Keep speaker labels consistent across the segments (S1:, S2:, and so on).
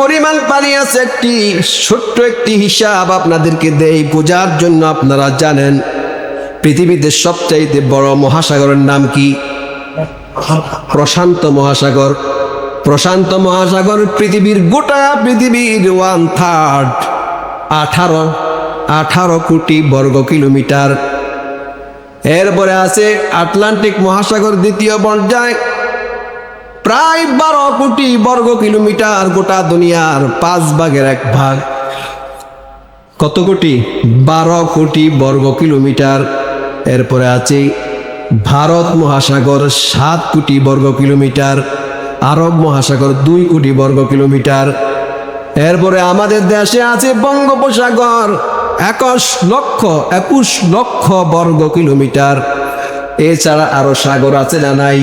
S1: পরিমাণ পানি আছে, একটি ছোট্ট একটি হিসাব আপনাদেরকে দেই বোঝার জন্য আপনারা জানেন, পৃথিবীতে সবচাইতে বড় মহাসাগরের নাম কি? প্রশান্ত মহাসাগর। প্রশান্ত মহাসাগর পৃথিবীর গোটা পৃথিবীর ওয়ান থার্ড আঠারো আঠারো কোটি বর্গ কিলোমিটার। এরপরে আছে আটলান্টিক মহাসাগর দ্বিতীয় পর্যায়। প্রায় বারো কোটি বর্গ কিলোমিটার গোটা দুনিয়ার পাঁচ ভাগের এক ভাগ। কত কোটি? বারো কোটি বর্গ কিলোমিটার। এরপরে আছে ভারত মহাসাগর, সাত কোটি বর্গ কিলোমিটার। আরব মহাসাগর, দুই কোটি বর্গ কিলোমিটার। এরপরে আমাদের দেশে আছে বঙ্গোপসাগর, একুশ লক্ষ একুশ লক্ষ বর্গ কিলোমিটার। এছাড়া আরও সাগর আছে না নাই?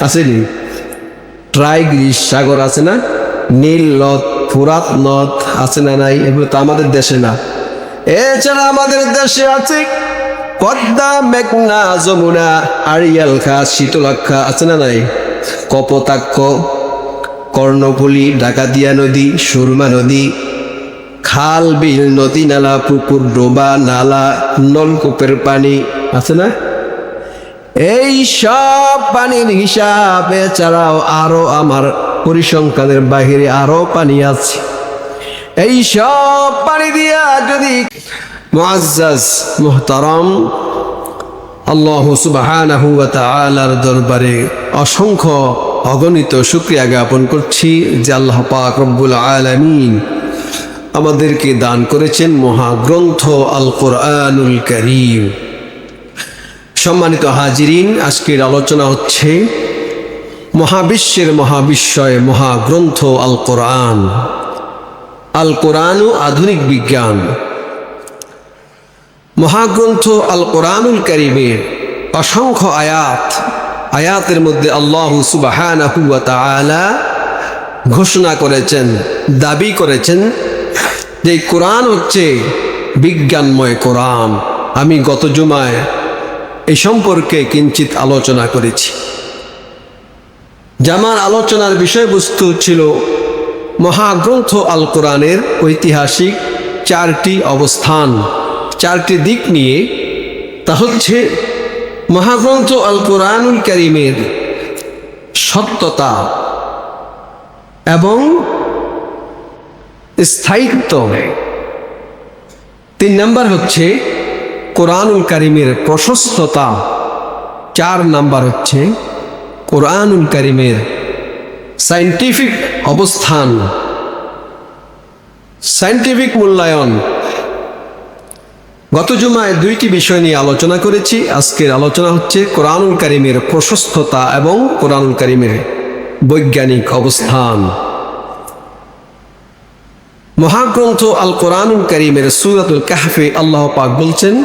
S1: আসেনি। ট্রাইগ্রিস সাগর আছে না? নীল নদ, ফুরাত নদ আছে না নাই? এগুলো তো আমাদের দেশে না। এছাড়া আমাদের দেশে আছে পদ্মা, মেঘনা, যমুনা, আড়িয়াল খা শীতলাক্ষা আছে না নাই? কপোতাক্ষ, কর্ণফুলি, ডাকাতিয়া নদী, সুরমা নদী, খাল, বিল, নদী, নালা, পুকুর, ডোবা, নালা, নলকূপের পানি আছে না? এই সব পানির হিসাবে এছাড়াও আরও আমার পরিসংখ্যানের বাহিরে আরও পানি আছে। এই সব পানি দিয়া যদি মুআজ্জাজ, মুহতারাম, আল্লাহ সুবহানাহু ওয়া তাআলার দরবারে অসংখ্য অগণিত শুকরিয়া জ্ঞাপন করছি যে আল্লাহ পাক রব্বুল আলামিন আমাদেরকে দান করেছেন মহাগ্রন্থ আল কোরআনুল করিম। সম্মানিত হাজিরিন, আজকের আলোচনা হচ্ছে মহাবিশ্বের মহাবিশ্বয় মহাগ্রন্থ আল কোরআন আল কোরআন ও আধুনিক বিজ্ঞান। মহাগ্রন্থ আল কোরআনুল করিমের অসংখ্য আয়াত, আয়াতের মধ্যে আল্লাহ তাআলা ঘোষণা করেছেন, দাবি করেছেন যে কোরআন হচ্ছে বিজ্ঞানময় কোরআন। আমি গত জুমায় এই সম্পর্কে কিঞ্চিত আলোচনা করেছি। জামার আলোচনার বিষয়বস্তু ছিল মহাগ্রন্থ আল কোরআনের ঐতিহাসিক চারটি অবস্থান। চারটি দিক নিয়ে, তা হচ্ছে মহাগ্রন্থ আল কোরআনুল করিমের সত্যতা এবং স্থায়িত্ব। তিন নম্বর হচ্ছে কোরআনুল করিমের প্রশস্ততা চার নাম্বার হচ্ছে কোরআনুল করিমের সাইন্টিফিক অবস্থান। সাইন্টিফিক মূল্যায়ন। গত জুমায় দুইটি বিষয় নিয়ে আলোচনা করেছি। আজকের আলোচনা হচ্ছে কোরআনুল করিমের প্রশস্ততা এবং কোরআনুল করিমের বৈজ্ঞানিক অবস্থান। মহাগ্রন্থ আল কোরআনুল করিমের সুরাতুল কাহফে আল্লাহ পাক বলছেন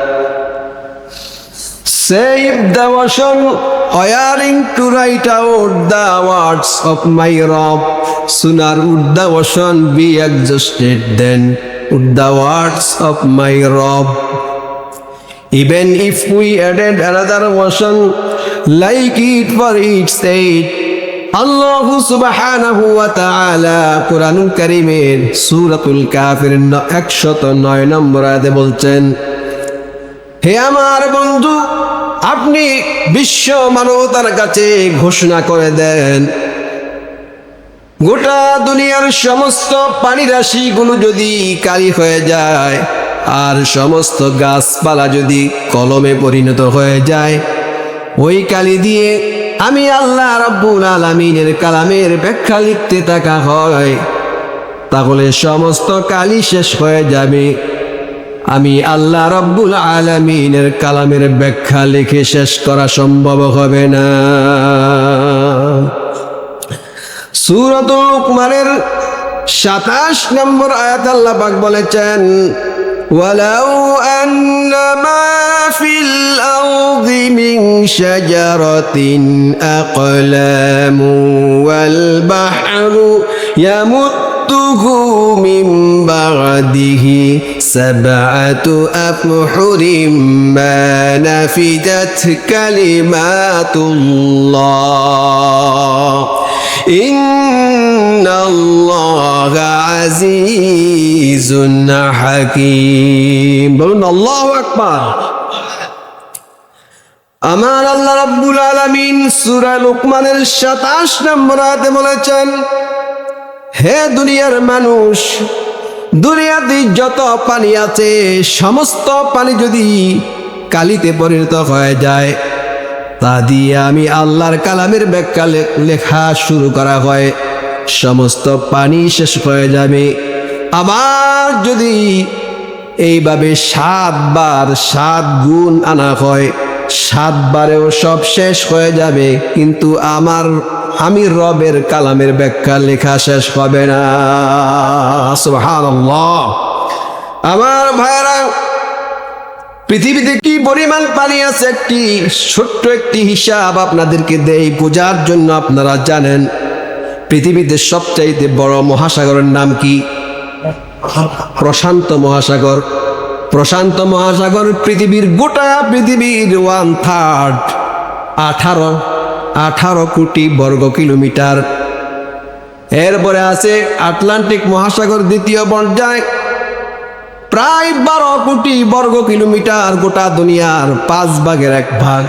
S1: Save the ocean, hiring to write out the words of my Rob. Sooner would the ocean be exhausted than would the words of my Rob. Even if we added another ocean like it for its aid, আল্লাহ তাআলা কোরআনুল কারীমের সূরাতুল কাফির 109 নম্বর আয়াতে বলছেন হে আমার বন্ধু, আপনি বিশ্ব মানবতার কাছে ঘোষণা করে দেন। গোটা দুনিয়ার সমস্ত পানি রাশিগুলো যদি কালি হয়ে যায়, আর সমস্ত গাছপালা যদি কলমে পরিণত হয়ে যায়, ওই কালি দিয়ে আমি আল্লাহ রাব্বুল আলামিনের কালামের ব্যাখ্যা লিখতে থাকা হয়। তাহলে সমস্ত কালি শেষ হয়ে যাবে। আমি আল্লাহ রব্বুল আলমিনের কালামের ব্যাখ্যা লিখে শেষ করা সম্ভব হবে না সুরতুল লুকমানের সাতাশ নম্বর আয়াত আল্লাহ পাক বলেছেন ولو أن ما في الأرض من شجرة أقلام والبحر يمده من بعده سبعة أبحر ما نفدت كلمات الله إن الله عزيز حكيم বলুন আল্লাহু আকবার আমার আল্লাহ রাব্বুল আলামিন সূরা লোকমানের 27 নম্বর আয়াতে বলেছেন হে দুনিয়ার মানুষ দুনিয়াতে যত পানি আছে, সমস্ত পানি যদি কালিতে পরিণত হয়ে যায়, তা দিয়ে আমি আল্লাহর কালামের ব্যাখ্যা লেখা শুরু করা হয়। সমস্ত পানি শেষ হয়ে যাবে। আবার যদি এইভাবে সাতবার সাত গুণ আনা হয়, সাতবারেও সব শেষ হয়ে যাবে। কিন্তু আমার আমি রবের কালামের ব্যাখ্যা লেখা শেষ হবে না। আমার ভাইরা পৃথিবীতে কি পরিমাণ পানি আছে একটি ছোট্ট একটি হিসাব আপনাদেরকে দেই বোঝার জন্য আপনারা জানেন, পৃথিবীতে সবচাইতে বড় মহাসাগরের নাম কি? প্রশান্ত মহাসাগর। প্রশান্ত মহাসাগর পৃথিবীর গোটা পৃথিবীর ওয়ান থার্ড আঠারো। আঠারো কোটি বর্গ কিলোমিটার। এরপরে আছে আটলান্টিক মহাসাগর দ্বিতীয় পর্যায়। প্রায় বারো কোটি বর্গ কিলোমিটার গোটা দুনিয়ার পাঁচ ভাগের এক ভাগ।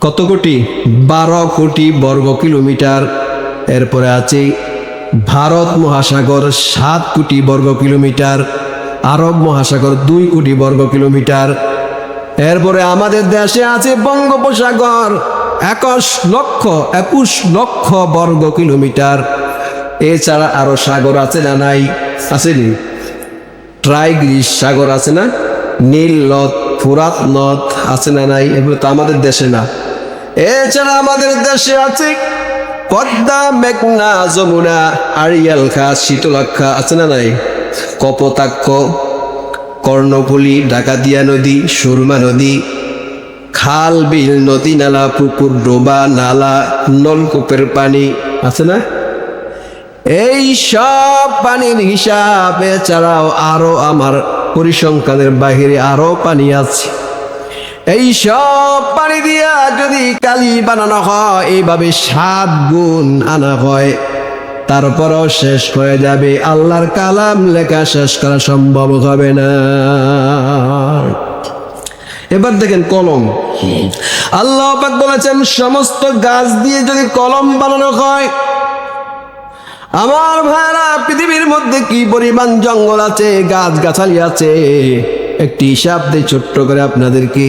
S1: কত কোটি? বারো কোটি বর্গ কিলোমিটার। এরপরে আছে ভারত মহাসাগর সাত কোটি বর্গ কিলোমিটার, আরব মহাসাগর দুই কোটি বর্গ কিলোমিটার। এরপরে আমাদের দেশে আছে বঙ্গোপসাগর। একুশ লক্ষ একুশ লক্ষ বর্গ কিলোমিটার। এছাড়া আরও সাগর আছে না নাই? আসেনি ট্রাইগ্রিস সাগর আছে না? নীল নদ, ফুরাত নদ আছে না নাই? এগুলো তো আমাদের দেশে না। এছাড়া আমাদের দেশে আছে পদ্মা, মেঘনা, যমুনা, আড়িয়াল খা শীতলাক্ষা আছে না নাই? কপোতাক্ষ, কর্ণফুলি, ডাকাতিয়া নদী, সুরমা নদী খাল, বিল, নদী নালা, পুকুর, ডোবা, নালা, নলকূপের পানি, আছে না? এই সব পানির হিসাব এছাড়াও আরও আমার পরিসংখ্যানের বাহিরে আরও পানি আছে। এই সব পানি দিয়া যদি কালি বানানো হয়, এইভাবে সাত গুণ আনা হয়, তারপরও শেষ হয়ে যাবে। আল্লাহর কালাম লেখা শেষ করা সম্ভব হবে না। এবার দেখেন কলম। আল্লাহ পাক বলেছেন, সমস্ত গাছ দিয়ে যদি কলম বানানো হয়, আমার ভাইরা পৃথিবীর মধ্যে কি পরিমাণ জঙ্গল আছে গাছ গাছালি আছে? একটি হিসাব দিয়ে ছোট্ট করে আপনাদেরকে।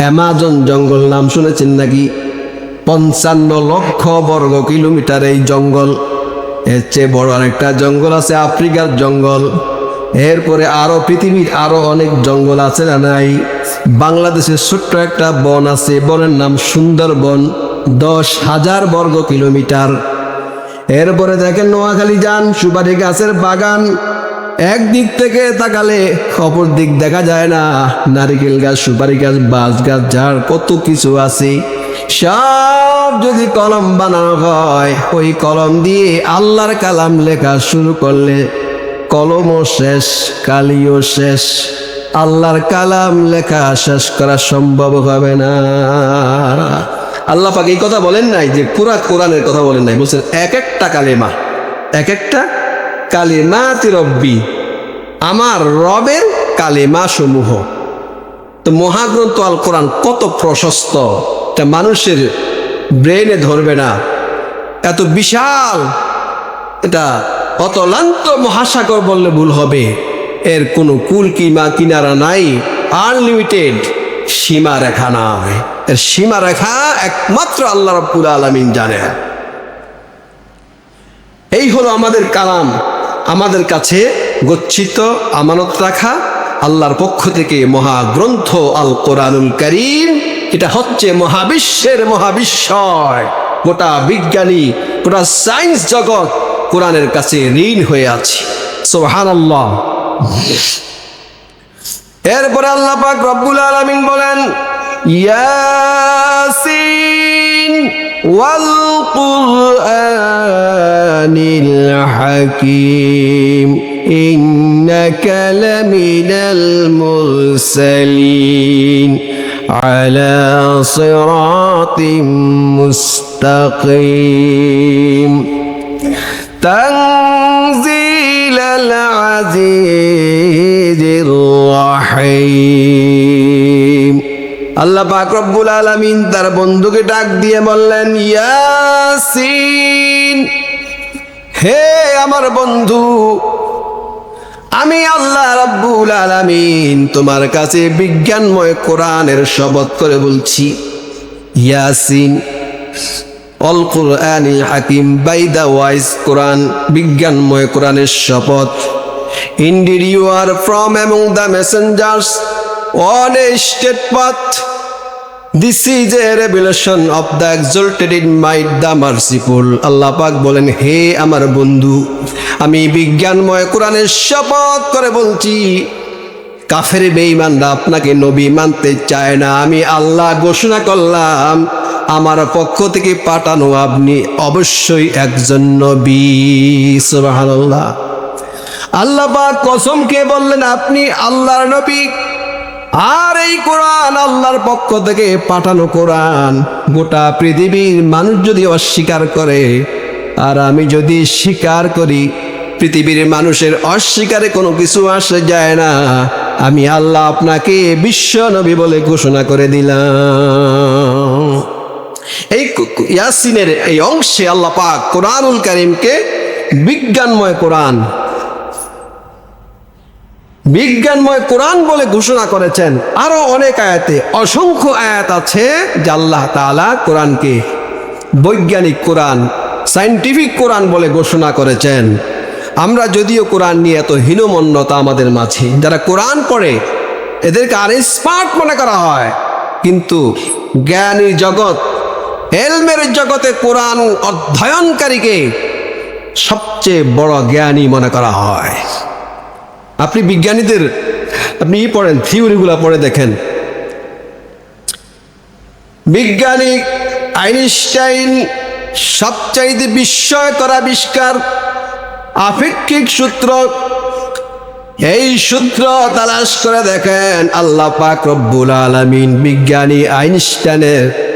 S1: অ্যামাজন জঙ্গল নাম শুনেছেন নাকি? পঞ্চান্ন লক্ষ বর্গ কিলোমিটার এই জঙ্গল। এর চেয়ে বড় আরেকটা জঙ্গল আছে, আফ্রিকার জঙ্গল। এরপরে আরও পৃথিবীর আরও অনেক জঙ্গল আছে না নাই? বাংলাদেশের ছোট্ট একটা বন আছে, বনের নাম সুন্দরবন, দশ হাজার বর্গ কিলোমিটার। এরপরে দেখেন নোয়াখালী যান, সুপারি গাছের বাগান। একদিক থেকে তাকালে অপর দিক দেখা যায় না। নারিকেল গাছ, সুপারি গাছ, বাঁশ গাছ, ঝাড়, কত কিছু আছে। সব যদি কলম বানানো হয়, ওই কলম দিয়ে আল্লাহর কালাম লেখা শুরু করলে কলমও শেষ, কালিও শেষ। আল্লাহর কালাম লেখা শেষ করা সম্ভব হবে না। আল্লাহ পাক এই কথা বলেন নাই যে পুরা কোরআনের কথা বলেন নাই। বলছেন, এক একটা কালেমা, এক একটা কালেমা রব্বি, আমার রবের কালেমা সমূহ তো মহাগ্রন্থ আল কোরআন কত প্রশস্ত তা মানুষের ব্রেনে ধরবে না। এত বিশাল এটা অতলান্ত মহাসাগর বললে ভুল হবে। এর কোনো কুল কিমা কিনারা নাই আনলিমিটেড সীমা রেখা নাই। এর সীমা রেখা একমাত্র আল্লাহ রব্বুল আলমিন জানে এই হলো আমাদের কালাম। আমাদের কাছে গচ্ছিত আমানত রাখা আল্লাহর পক্ষ থেকে মহাগ্রন্থ আল কোরআনুল করিম। এটা হচ্ছে মহাবিশ্বের মহাবিশ্বয়। গোটা বিজ্ঞানী, গোটা সায়েন্স জগৎ কোরআনের কাছে ঋণ হয়ে আছি সোহানাল্লাহ এরপরে আল্লাহ পাক রব্বুল আলামিন বলেন ইয়াসিন ওয়াল কুরআনিল হাকীম ইন্নাকা লামিনাল মুরসালিন على صراط مستقيم تنزيل العزيز الرحيم আল্লাহ পাক রব্বুল আলামিন তার বন্ধুকে ডাক দিয়ে বললেন ইয়াসিন হে আমার বন্ধু আমি আল্লাহ রাব্বুল আলামিন তোমার কাছে বিজ্ঞানময় কোরআনের শপথ করে বলছি ইয়াসিন অল কোরআনিল হাকিম বাই দ্য ওয়াইজ কোরআন, বিজ্ঞানময় কোরআনের শপথ। Indeed you are from among the messengers on a straight path this is a revelation of the exalted in might the merciful আল্লাহ পাক বলেন, হে আমার বন্ধু, আমি বিজ্ঞানময় কোরআনের শপথ করে বলছি, কাফের বেঈমানরা আপনাকে নবী মানতে চায় না। আমি আল্লাহ ঘোষণা করলাম আমার পক্ষ থেকে পাঠানো আপনি অবশ্যই একজন নবী আল্লাহ পাক কসমকে বললেন, আপনি আল্লাহর নবী। আর এই কোরআন আল্লাহর পক্ষ থেকে পাঠানো কোরআন, গোটা পৃথিবীর মানুষ যদি অস্বীকার করে, আর আমি যদি স্বীকার করি, পৃথিবীর মানুষের অস্বীকারে কোনো কিছু আসে যায় না, আমি আল্লাহ আপনাকে বিশ্ব নবী বলে ঘোষণা করে দিলাম। এই ইয়াসিনের এই অংশে আল্লাহ পাক কোরআনুল করিমকে বিজ্ঞানময় কোরআন বিজ্ঞানময় কোরআন বলে ঘোষণা করেছেন। আরও অনেক আয়াতে, অসংখ্য আয়াত আছে যে আল্লাহ তাআলা কোরআনকে বৈজ্ঞানিক কোরআন সায়েন্টিফিক কোরআন বলে ঘোষণা করেছেন। আমরা যদিও কোরআন নিয়ে এত হীনমন্যতা আমাদের মাঝে, যারা কোরআন পড়ে, এদেরকে আর স্মার্ট মনে করা হয়। কিন্তু জ্ঞানী জগৎ এলমের জগতে কোরআন অধ্যয়নকারীকে সবচেয়ে বড় জ্ঞানী মনে করা হয়। আপনি বিজ্ঞানীদের, আপনি পড়েন, থিওরিগুলো পড়ে দেখেন। বিজ্ঞানী আইনস্টাইন সবচাইতে বিস্ময়কর আবিষ্কার, আপেক্ষিক সূত্র, এই সূত্র তালাশ করে দেখেন আল্লাহ পাক রব্বুল আলামিন বিজ্ঞানী আইনস্টাইনের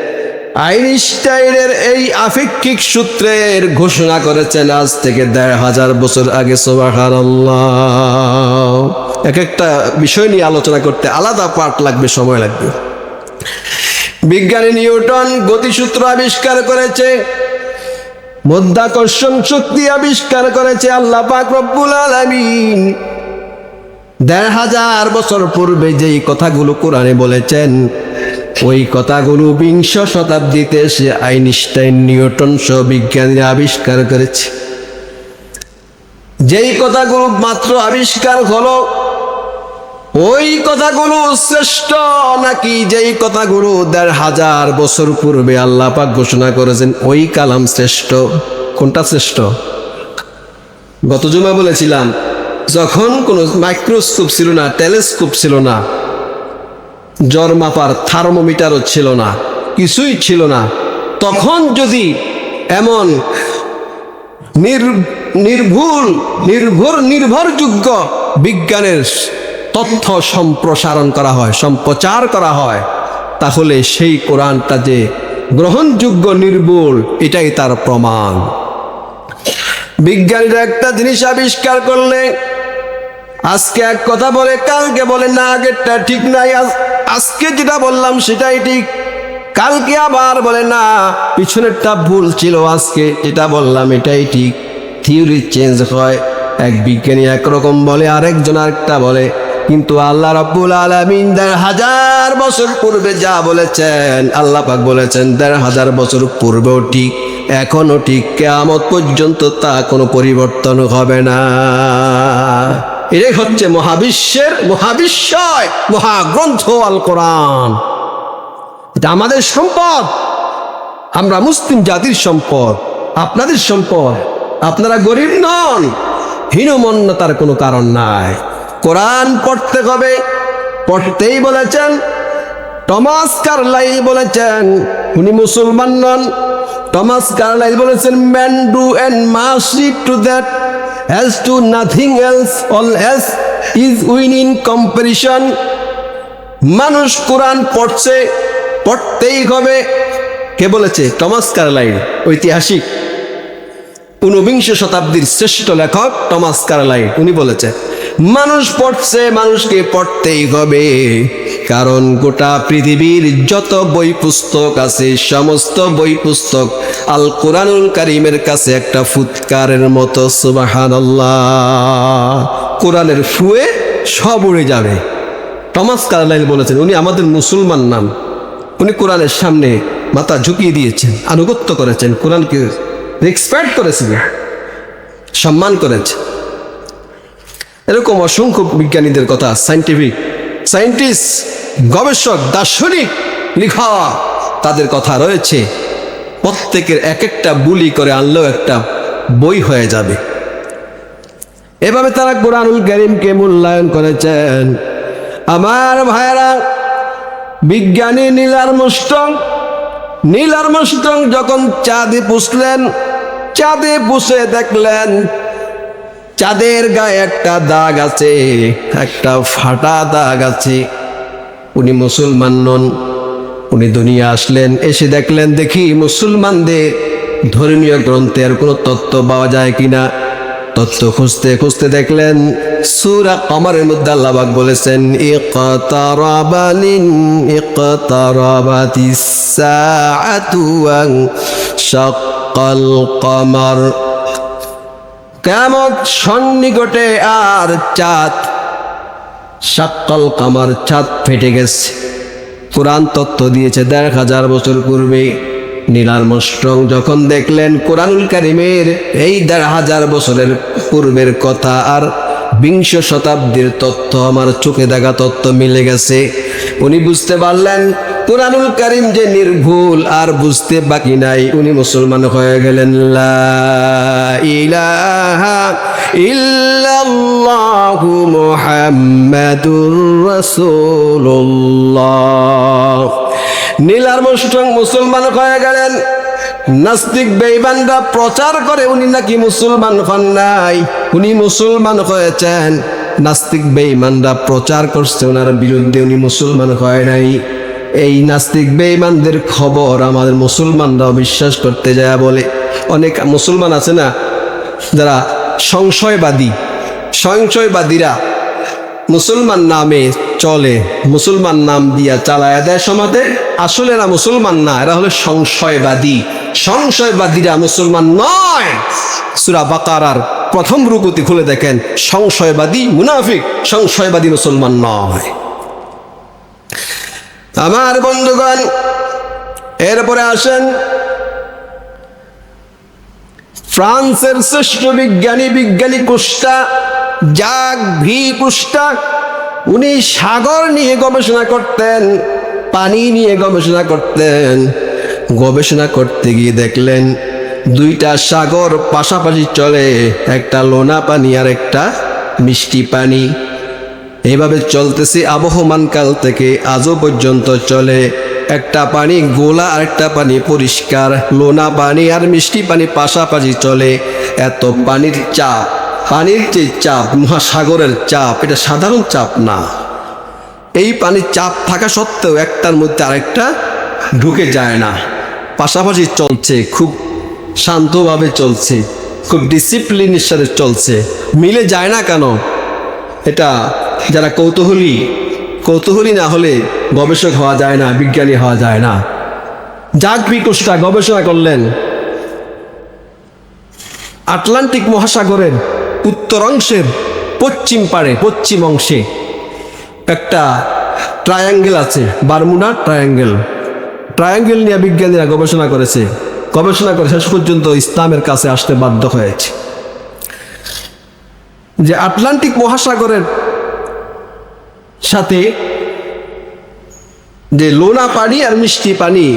S1: আইনস্টাইনের এই আপেক্ষিক সূত্রের ঘোষণা করেছেন আজ থেকে দেড় হাজার বছর আগে সোবাহার এক একটা বিষয় নিয়ে আলোচনা করতে আলাদা পার্ট লাগবে, সময় লাগবে। বিজ্ঞানী নিউটন গতিসূত্র আবিষ্কার করেছে, মধ্যাকর্ষণ শক্তি আবিষ্কার করেছে আল্লাহ পাক রব্বুল আলামিন। দেড় হাজার বছর পূর্বে যেই কথাগুলো কোরআনে বলেছেন ওই কথাগুলো বিংশ শতাব্দীতে সে আইনস্টাইন, নিউটন সহ বিজ্ঞানীরা আবিষ্কার করেছে। যেই কথাগুলো মাত্র আবিষ্কার হলো, ওই কথাগুলো শ্রেষ্ঠ নাকি যেই কথাগুলো দেড় হাজার বছর পূর্বে আল্লাহ পাক ঘোষণা করেছেন, ওই কালাম শ্রেষ্ঠ? কোনটা শ্রেষ্ঠ? গত জুমা বলেছিলাম, যখন কোনো মাইক্রোস্কোপ ছিল না, টেলিস্কোপ ছিল না জ্বর মাপার থার্মোমিটারও ছিল না, কিছুই ছিল না। তখন যদি এমন নির, নির্ভুল, নির্ভর, নির্ভরযোগ্য বিজ্ঞানের তথ্য সম্প্রসারণ করা হয়, সম্প্রচার করা হয়, তাহলে সেই কোরআনটা যে গ্রহণযোগ্য, নির্ভুল, এটাই তার প্রমাণ। বিজ্ঞানীরা একটা জিনিস আবিষ্কার করলে আজকে এক কথা বলে, কালকে বলে, না, আগেরটা ঠিক নাই। আজ- আজকে যেটা বললাম সেটাই ঠিক। কালকে আবার বলে, না, পিছনেরটা ভুল ছিল, আজকে যেটা বললাম এটাই ঠিক। থিওরি চেঞ্জ হয়, এক বিজ্ঞানী একরকম বলে, আরেকজন আরেকটা বলে। কিন্তু আল্লাহ রাব্বুল আলামিন দেড় হাজার বছর পূর্বে যা বলেছেন, আল্লাহ পাক বলেছেন, দেড় হাজার বছর পূর্বেও ঠিক এখনও ঠিক। কেয়ামত পর্যন্ত তা কোনো পরিবর্তন হবে না। এটাই হচ্ছে মহাবিশ্বের মহাবিশ্বয়, মহাগ্রন্থ আল কোরআন। এটা আমাদের সম্পদ। আমরা মুসলিম জাতির সম্পদ, আপনাদের সম্পদ। আপনারা গরিব নন, হীনমন্যতার কোনো কারণ নাই। কোরআন পড়তে হবে, পড়তেই বলেছেন, টমাস কার্লাইল বলেছেন, উনি মুসলমান নন। টমাস কার্লাইল বলেছেন man do and mercy to that has to nothing else all as is win in comparison মানুষ কোরআন পড়ছে, পড়তেই হবে। কে বলেছে? টমাস কার্লাইল ঐতিহাসিক। ঊনবিংশ শতাব্দীর শ্রেষ্ঠ লেখক টমাস কার্লাইল উনি বলেছে, মানুষ পড়ছে মানুষকে পড়তেই হবে, কারণ গোটা পৃথিবীর যত বই পুস্তক আছে, সমস্ত বই পুস্তক আল কোরআনুল কারিমের কাছে একটা ফুৎকারের মতো সুবাহান কোরআনের ফুয়ে সব উড়ে যাবে। টমাস কার্লাইল বলেছেন, উনি আমাদের মুসলমান নাম। উনি কোরআনের সামনে মাথা ঝুঁকিয়ে দিয়েছেন, আনুগত্য করেছেন, কোরআনকে রেসপেক্ট করেছেন সম্মান করেছে। এরকম অসংখ্য বিজ্ঞানীদের কথা সাইন্টিফিক সায়েন্টিস্ট গবেষক, দার্শনিক লিখা তাদের কথা রয়েছে। প্রত্যেকের এক একটা বুলি করে আনলেও একটা বই হয়ে যাবে। এভাবে তারা কোরআনুল করিমকে মূল্যায়ন করেছেন। আমার ভাইয়েরা, বিজ্ঞানী নীলার মুষ্টং নীলার মুষ্টং যখন চাঁদে পুষলেন চাঁদে বসে দেখলেন, চাঁদের গায়ে একটা দাগ আছে, একটা ফাটা দাগ আছে। উনি মুসলমান নন, উনি দুনিয়া আসলেন, এসে দেখলেন, দেখি মুসলমানদের ধর্মীয় গ্রন্থের কোনো তত্ত্ব পাওয়া যায় কিনা। তত্ত্ব খুঁজতে খুঁজতে দেখলেন, সুরা কমরের মধ্যে আল্লাহবাক বলেছেন, ইকতারাবালিন ইকতারাবাতিস সাআতু ওয়ান শাক্কাল কমর। কেমন সন্নিকটে আর চাঁদ সাক্কল কামার চাঁদ ফেটে গেছে। কোরআন তত্ত্ব দিয়েছে দেড় হাজার বছর পূর্বে। নীলার মস্ট্রং যখন দেখলেন কোরআনুল কারিমের এই দেড় হাজার বছরের পূর্বের কথা, আর বিংশ শতাব্দীর তথ্য আমার চোখে দেখা তথ্য মিলে গেছে। উনি বুঝতে পারলেন কোরআনুল কারিম যে নির্ভুল আর বুঝতে বাকি নাই, উনি মুসলমান হয়ে গেলেন। নীলার মুষ্টং মুসলমান হয়ে গেলেন। নাস্তিক বেইমানরা প্রচার করে উনি নাকি মুসলমান হন নাই, উনি মুসলমান হয়েছেন। নাস্তিক বেইমানরা প্রচার করছে ওনার বিরুদ্ধে উনি মুসলমান হয় নাই। এই নাস্তিক বেইমানদের খবর আমাদের মুসলমানরাও বিশ্বাস করতে যায় বলে। অনেক মুসলমান আছে না, যারা সংশয়বাদী, সংশয়বাদীরা মুসলমান নামে চলে, মুসলমান নাম দিয়া চালায়া দেয় সমাজে। আসলে এরা মুসলমান না, এরা হলো সংশয়বাদী। সংশয়বাদীরা মুসলমান নয়। সুরা বাকারার প্রথম রুকুতি খুলে দেখেন, সংশয়বাদী মুনাফিক, সংশয়বাদী মুসলমান নয়। আমার বন্ধুগণ, এরপরে আসেন ফ্রান্সের শ্রেষ্ঠ বিজ্ঞানী বিজ্ঞানী কুষ্টা জাগ ভি কুষ্টা উনি সাগর নিয়ে গবেষণা করতেন, পানি নিয়ে গবেষণা করতেন। গবেষণা করতে গিয়ে দেখলেন, দুইটা সাগর পাশাপাশি চলে, একটা লোনা পানি আর একটা মিষ্টি পানি। এভাবে চলতেছে আবহমান কাল থেকে আজও পর্যন্ত চলে। একটা পানি গোলা আর একটা পানি পরিষ্কার। লোনা পানি আর মিষ্টি পানি পাশাপাশি চলে। এত পানির চাপ, পানির যে চাপ, মহাসাগরের চাপ, এটা সাধারণ চাপ না। এই পানির চাপ থাকা সত্ত্বেও একটার মধ্যে আরেকটা ঢুকে যায় না। পাশাপাশি চলছে, খুব শান্তভাবে চলছে, খুব ডিসিপ্লিনের সাথে চলছে। মিলে যায় না কেন? এটা যারা কৌতূহলী কৌতূহলী না হলে গবেষক হওয়া যায় না, বিজ্ঞানী হওয়া যায় না। যাক বিকুষ্টা গবেষণা করলেন। আটলান্টিক মহাসাগরের উত্তর অংশের পশ্চিম পাড়ে, পশ্চিম অংশে একটা ট্রায়াঙ্গেল আছে, বারমুডা ট্রায়াঙ্গেল ট্রায়াঙ্গেল নিয়ে বিজ্ঞানীরা গবেষণা করেছে। গবেষণা করে শেষ পর্যন্ত ইসলামের কাছে আসতে বাধ্য হয়েছে। যে আটলান্টিক মহাসাগরের সাথে যে লোনা পানি আর মিষ্টি পানি,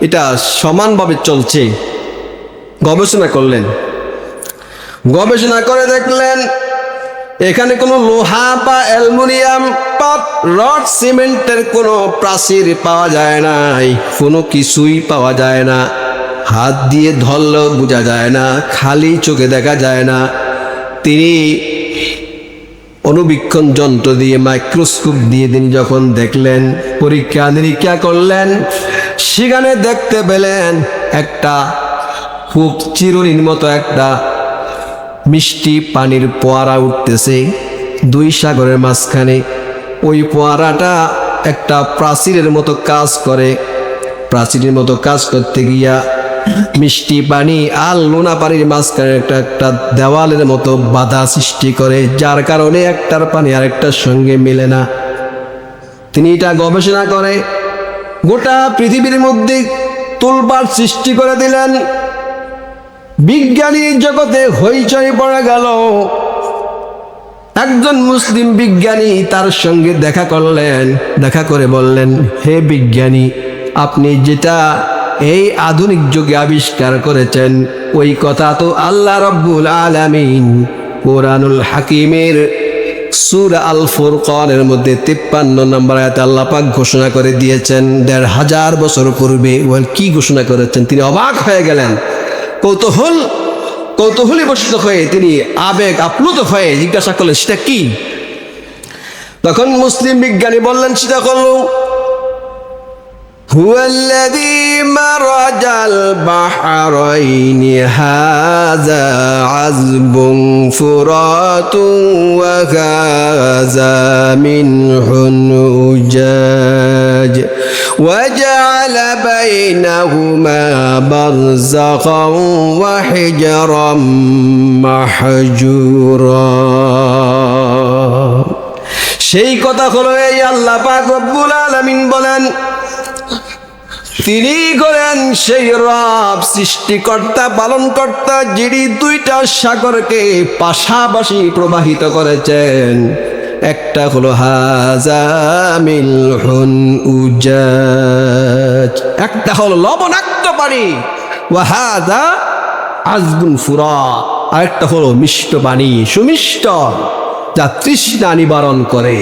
S1: এটা সমানভাবে চলছে। গবেষণা করলেন। গবেষণা করে দেখলেন, এখানে কোনো লোহা বা অ্যালুমিনিয়াম বা রড সিমেন্টের কোনো প্রাচীর পাওয়া যায় নাই, কোনো কিছুই পাওয়া যায় না। হাত দিয়ে ধরলেও বোঝা যায় না, খালি চোখে দেখা যায় না। তিনি অনুবীক্ষণ যন্ত্র দিয়ে মাইক্রোস্কোপ দিয়ে তিনি যখন দেখলেন, পরীক্ষা নিরীক্ষা করলেন, সেখানে দেখতে পেলেন একটা খুব চিরুনির মতো একটা মিষ্টি পানির পোয়ারা উঠতেছে। দুই সাগরের মাঝখানে। ওই পোয়ারাটা একটা প্রাচীরের মতো কাজ করে। প্রাচীরের মতো কাজ করতে গিয়া মিষ্টি পানি আর লোনা পানির মাঝখানে একটা একটা দেওয়ালের মতো বাধা সৃষ্টি করে, যার কারণে একটার পানি আরেকটার সঙ্গে মেলে না। তিনি এটা গবেষণা করে। গোটা পৃথিবীর মধ্যে তোলবার সৃষ্টি করে দিলেন। বিজ্ঞানী জগতে হইচই পড়ে গেল। একজন মুসলিম বিজ্ঞানী তার সঙ্গে দেখা করলেন, দেখা করে বললেন, হে বিজ্ঞানী, আপনি যেটা এই আধুনিক যুগে আবিষ্কার করেছেন। ওই কথা তো আল্লাহ রব্বুল আলামিন কোরআনুল হাকিমের সুর আল ফুরকানের মধ্যে তিপ্পান্ন নম্বর আয়াতে আল্লাহ পাক ঘোষণা করে দিয়েছেন, দেড় হাজার বছর পূর্বে। ওয়াল কি ঘোষণা করেছেন? তিনি অবাক হয়ে গেলেন। কৌতূহল, কৌতূহলী বসিত হয়ে তিনি আবেগ আপ্লুত হয়ে জিজ্ঞাসা করলেন, সেটা কি? তখন মুসলিম বিজ্ঞানী বললেন, সেটা করল هو الذي مرج البحرين هذا عذب فرات وهذا ملح أجاج وجعل بينهما برزخا وحجرا محجورا সেই কথা হলো এই আল্লাহ পাক রব্বুল আলামিন বলেন তিনি করেন সেই রব, সৃষ্টিকর্তা, পালনকর্তা, যিনি দুইটা সাগরকে পাশাপাশি প্রবাহিত করেছেন। একটা হলো হাজামিল উজাজ, একটা হলো লবণাক্ত পানি ওয়াহাদা আজগুন ফুরা, আরেকটা হলো মিষ্ট পানি, সুমিষ্ট, যা তৃষ্ণা নিবারণ করে।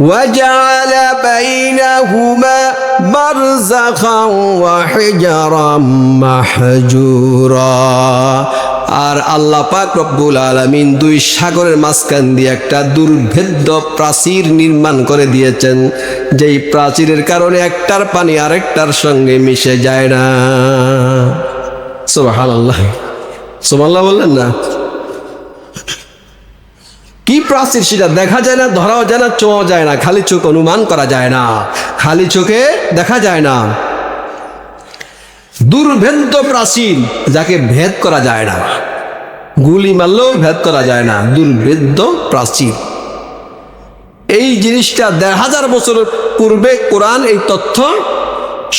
S1: وجعل بينهما برزخا وحجرا محجورا আর আল্লাহ পাক রব্বুল আলামিন দুই সাগরের মাঝখান দিয়ে একটা দুর্ভেদ্য প্রাচীর নির্মাণ করে দিয়েছেন যেই প্রাচীরের কারণে একটার পানি আরেকটার সঙ্গে মিশে যায় না সুবহানাল্লাহ সুবহানাল্লাহ বললেন না কি প্রাচীর সেটা দেখা যায় না, ধরাও যায় না ছোঁয়া যায় না, খালি চোখ অনুমান করা যায় না, খালি চোখে দেখা যায় না। দুর্ভেদ্য প্রাচীর যাকে ভেদ করা যায় না, গুলি মারলেও ভেদ করা যায় না, দুর্ভেদ্য প্রাচীর। এই জিনিসটা দেড় হাজার বছর পূর্বে কোরআন এই তথ্য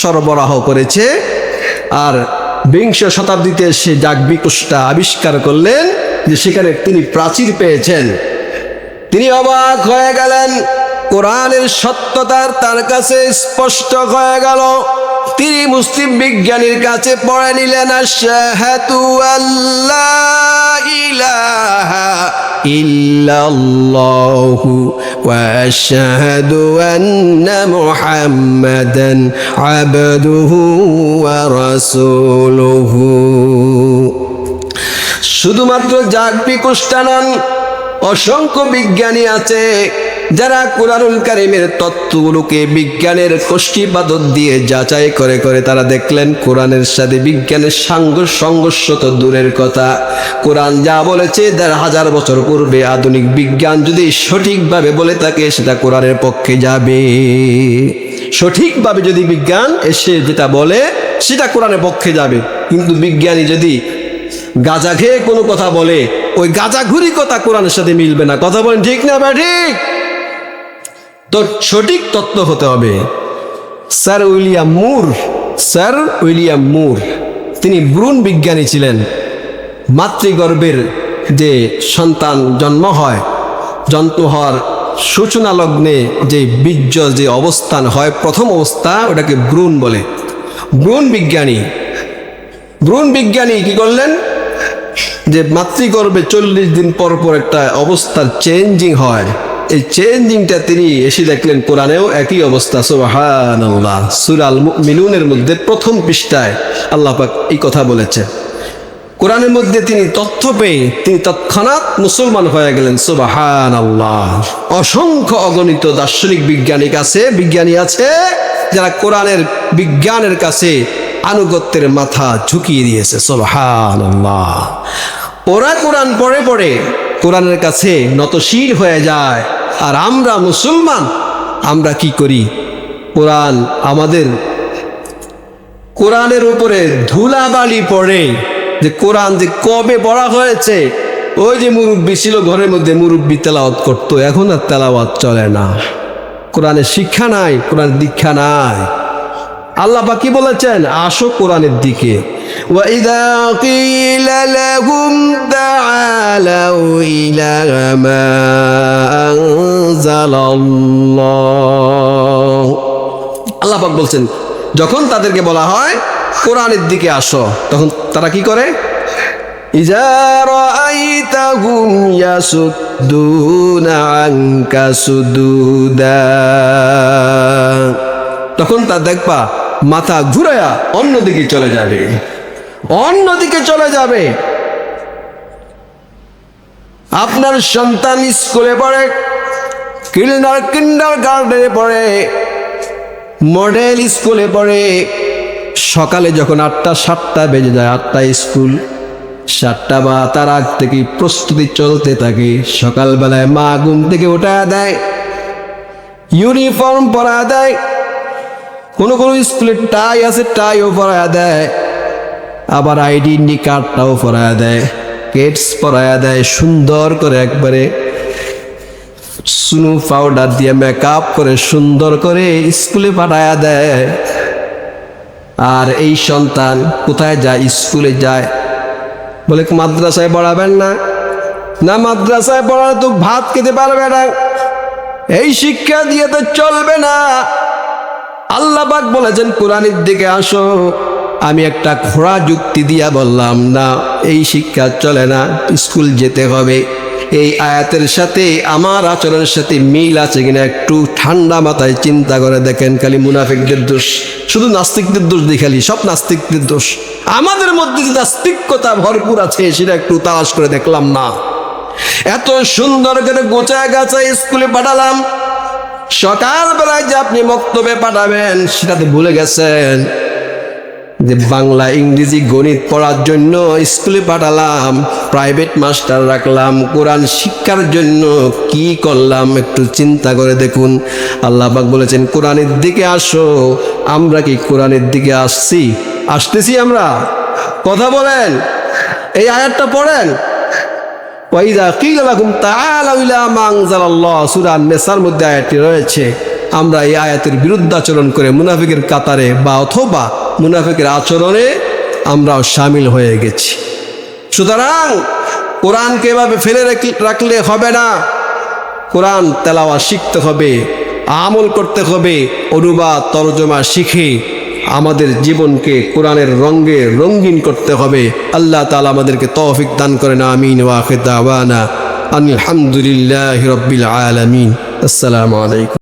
S1: সরবরাহ করেছে, আর বিংশ শতাব্দীতে সে জাগবিকোষটা আবিষ্কার করলেন যে সেখানে তিনি প্রাচীর পেয়েছেন। তিনি অবাক হয়ে গেলেন। কোরআনের সত্যতার তার কাছে স্পষ্ট হয়ে গেল। তিনি মুসলিম বিজ্ঞানীর কাছে পড়ে নিলেন ইলাহা শুধুমাত্র জাগবি কুষ্টানন অসংখ্য বিজ্ঞানী আছে যারা কোরআনুল কারিমের তত্ত্বগুলোকে বিজ্ঞানের কোষ্ঠীপাদত দিয়ে যাচাই করে করে তারা দেখলেন কোরআনের সাথে বিজ্ঞানের সাঙ্গ সংঘর্ষ তো দূরের কথা। কোরআন যা বলেছে দেড় হাজার বছর পূর্বে আধুনিক বিজ্ঞান যদি সঠিকভাবে বলে থাকে সেটা কোরআনের পক্ষে যাবে। সঠিকভাবে যদি বিজ্ঞান এসে যেটা বলে সেটা কোরআনের পক্ষে যাবে। কিন্তু বিজ্ঞানী যদি গাজা খেয়ে কোনো কথা বলে ওই গাজা ঘুরি কথা কোরআনের সাথে মিলবে না। কথা বলেন ঠিক না বা ঠিক। তো সঠিক তত্ত্ব হতে হবে, sir William Muir, sir William Muir, তিনি ব্রুন বিজ্ঞানী ছিলেন। মাতৃগর্ভের যে সন্তান জন্ম হয় জন্ম হওয়ার সূচনা লগ্নে যে বীর্য, যে অবস্থান হয়, প্রথম অবস্থা ওটাকে ব্রুন বলে। ব্রুন বিজ্ঞানী। ভ্রূণ বিজ্ঞানী কি করলেন? যে মাতৃগর্ভে চল্লিশ দিন পর পর একটা অবস্থার চেঞ্জিং হয়। এই চেঞ্জিংটা তিনি এসে দেখলেন কোরআনেও একই অবস্থা আল্লাহ সুরাল মিলুনের মধ্যে প্রথম পৃষ্ঠায় আল্লাপাক এই কথা বলেছে কোরআনের মধ্যে তিনি তথ্য পেয়ে তিনি তৎক্ষণাৎ মুসলমান হয়ে গেলেন সুবাহান আল্লাহ অসংখ্য অগণিত দার্শনিক বিজ্ঞানিক আছে, বিজ্ঞানী আছে, যারা কোরআনের বিজ্ঞানের কাছে আনুগত্যের মাথা ঝুঁকিয়ে দিয়েছে আল্লাহ ওরা কোরআন পড়ে পড়ে কোরআনের কাছে নতশীল হয়ে যায়, আর আমরা মুসলমান, আমরা কি করি? কোরআন আমাদের কোরআনের উপরে ধুলাবালি পড়ে, যে কোরআন যে কবে পড়া হয়েছে, ওই যে মুরব্বী ছিল ঘরের মধ্যে, মুরব্বী তেলাওয়াত করতো, এখন আর তেলাওয়াত চলে না। কোরআনের শিক্ষা নাই, কোরআনের দীক্ষা নাই। আল্লাহ বাকি বলেছেন আসো কোরআনের দিকে وَإِذَا قِيلَ لَهُمْ تَعَالَوْا إِلَى مَا أَنزَلَ اللَّهُ আল্লাহ পাক বলছেন যখন তাদেরকে বলা হয় কোরআনের দিকে আসো তখন তারা কি করে ইজা রাআইতাহুম ইয়াসুদ্দুনা আনকা সুদুদা তখন তা দেখবা মাথা ঘুরায়া অন্যদিকে চলে যাবে। অন্যদিকে চলে যাবে। আপনার সন্তান স্কুলে পড়ে, কিন্ডার কিন্ডার গার্ডেনে পড়ে, মডেল স্কুলে পড়ে। সকালে যখন আটটা, সাতটা বেজে যায়, আটটা স্কুল, সাতটা বা তার আগ থেকে প্রস্তুতি চলতে থাকে। সকালবেলায় মা ঘুম থেকে উঠা দেয়, ইউনিফর্ম পরা দেয় কোনো কোনো স্কুলে টাই আছে, টাইও পরা দেয়। আবার আইডেন্টি কার্ডটাও পরা দেয়। কেটস পরায়া দেয় সুন্দর করে একবারে। সুনু পাউডার দিয়ে মেকআপ করে সুন্দর করে স্কুলে পাঠায়া দেয়। আর এই সন্তান কোথায় যায়? স্কুলে যায়। বলে মাদ্রাসায় পড়াবেন না? না, মাদ্রাসায় পড়ালে তো ভাত খেতে পারবে না। এই শিক্ষা দিয়ে তো চলবে না। আল্লাহ পাক বলেছেন, কোরআনের দিকে আসো। আমি একটা খোড়া যুক্তি দিয়া বললাম, না, এই শিক্ষা চলে না, স্কুল যেতে হবে। এই আয়াতের সাথে, আমার আচরণের সাথে মিল আছে কিনা একটু ঠান্ডা মাথায় চিন্তা করে দেখেন, খালি মুনাফিকদের দোষ। শুধু নাস্তিকদের দোষ দিয়ে খালি, সব নাস্তিকদের দোষ। আমাদের মধ্যে যে নাস্তিকতা ভরপুর আছে, সেটা একটু তালাশ করে দেখলাম না। এত সুন্দর করে গোছায় গাছায় স্কুলে পাঠালাম সকালবেলায় যে আপনি বক্তব্যে পাঠাবেন, সেটাতে ভুলে গেছেন যে বাংলা ইংরেজি গণিত পড়ার জন্য স্কুলে পাঠালাম, প্রাইভেট মাস্টার রাখলাম, কোরআন শিক্ষার জন্য কি করলাম একটু চিন্তা করে দেখুন। আল্লাহ পাক বলেছেন, কোরআনের দিকে আসো, আমরা কি কোরআনের দিকে আসছি? আসতেছি আমরা। কথা বলেন। এই আয়াতটা পড়েন। ওয়াইদা কিলা লাকুম তাআলাউ ইলা মা আনজালাল্লাহ মধ্যে আয়াতটি রয়েছে। আমরা এই আয়াতের বিরুদ্ধাচরণ করে মুনাফিকের কাতারে বা অথবা মুনাফিকের আচরণে আমরাও সামিল হয়ে গেছি। সুতরাং কোরআনকে এভাবে ফেলে রাখলে হবে না। কোরআন তেলাওয়া শিখতে হবে, আমল করতে হবে, অনুবাদ, তরজমা শিখে আমাদের জীবনকে কোরআনের রঙ্গে রঙ্গিন করতে হবে। আল্লাহ তালা আমাদেরকে তৌফিক দান করেন, আমিন ওয়াখিদ আওয়ানা আলহামদুলিল্লাহ আলামিন। আসসালামু আলাইকুম।